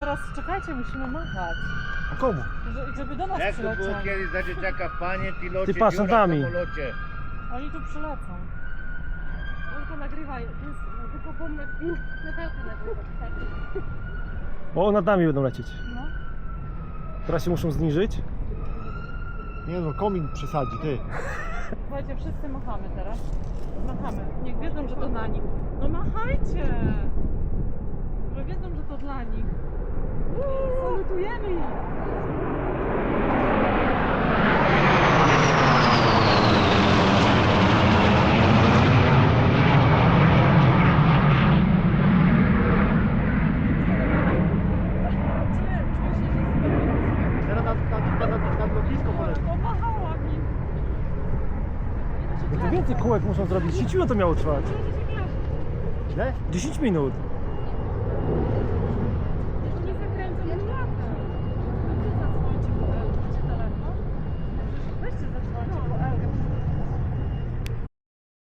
Teraz czekajcie, musimy machać. A komu? Że- Żeby do nas Jak to było przylecieli. kiedyś za dzieciaka, panie pilocie, Ty patrz dziura nad w samolocie. Oni tu przylecą. Tylko nagrywaj, to jest tylko. Natalka nagrywa, wystarczy. O, nad nami będą lecieć. No. Teraz się muszą zniżyć. Nie no, komin przesadzi, ty. Słuchajcie, wszyscy machamy teraz. Machamy. Niech wiedzą, że to dla nich. No machajcie! Że wiedzą, że to dla nich. Salutujemy ich! Teraz nad, nad, nad, nad, nad lotnisko poleci. Pomachała mi. No to więcej kółek muszą zrobić. 10 minut to miało trwać. Ile? 10 minut.